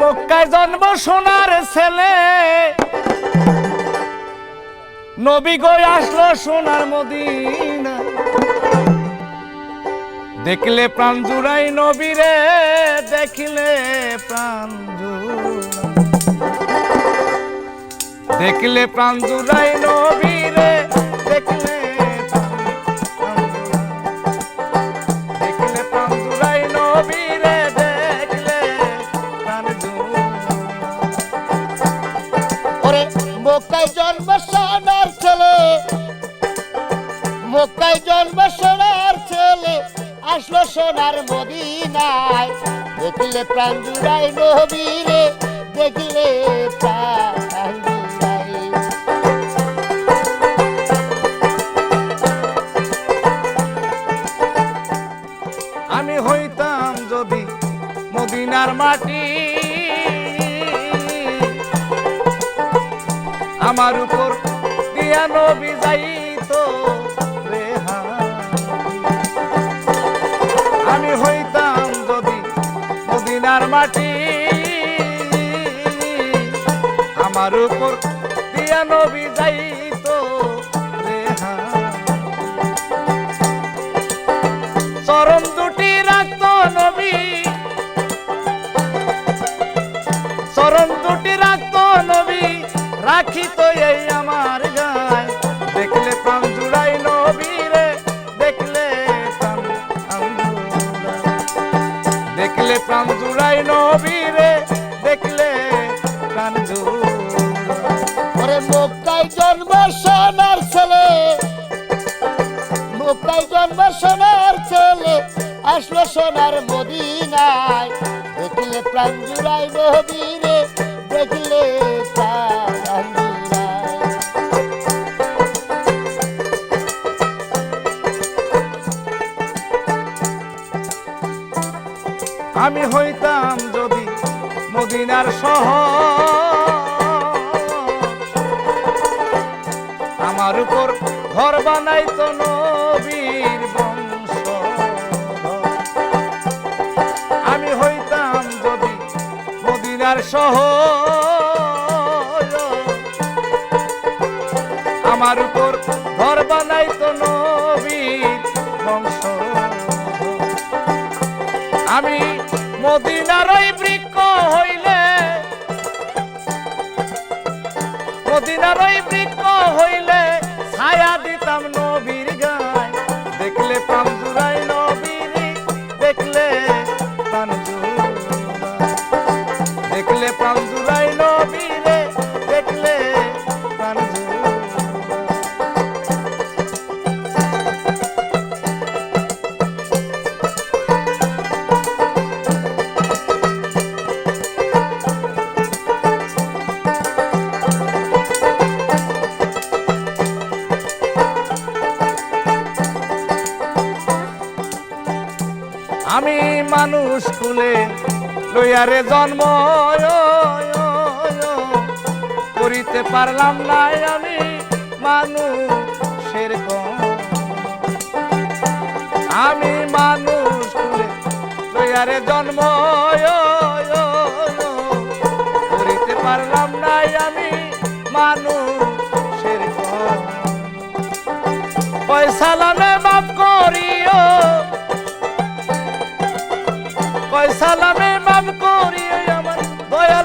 মক্কায় জন্ম সোনার ছেলে। নবী গই আসলো সোনার মদিনা? দেখলে প্রাণ জুড়াই নবীরে, দেখিলে প্রাণ দেখলে প্রাণ জুড়াই নবীরে মক্কায় জন্ম সোনার ছেলে, আসলো সোনার মদিনায়। দেখিলে প্রাণ জুড়াই নবীরে, দেখিলে আমি হইতাম যদি মদিনার মাটি, আমার উপর দিয়া নবী যাইতো। আমি হইতাম যদি মদিনার মাটি, আমার উপর দিয়া নবী যাইতো দুটি রাখত নবী, চরণ দুটি রাখত নবী, রাখিত এই আমার প্রাণ জুড়াই নবী রে দেখলে প্রাণ। ওরে মক্কায় জন্ম সোনার ছেলে, মুক্তাই জন্ম সোনার ছেলে, আসলো সোনার মদিনায় দেখলে প্রাণ জুড়াই নবীরে আমি হইতাম যদি মদিনার সহ আমার উপর ঘর বানাইতো নবীর বংশ। আমি হইতাম যদি মদিনার সহ আমার উপর ঘর বানাইতো মদিনার ওই বৃক্ষ হইলে মদিনার ওই বৃক্ষ হইলে ছায়া দিতাম নবীর গায়। দেখলে প্রাণ জুড়াই নবীর, দেখলে জুড়াই দেখলে আমি মানুষ কুলে লইয়ারে জন্ম করিতে পারলাম না আমি মানুষের আমি মানুষ কুলে লইয়ারে জন্ম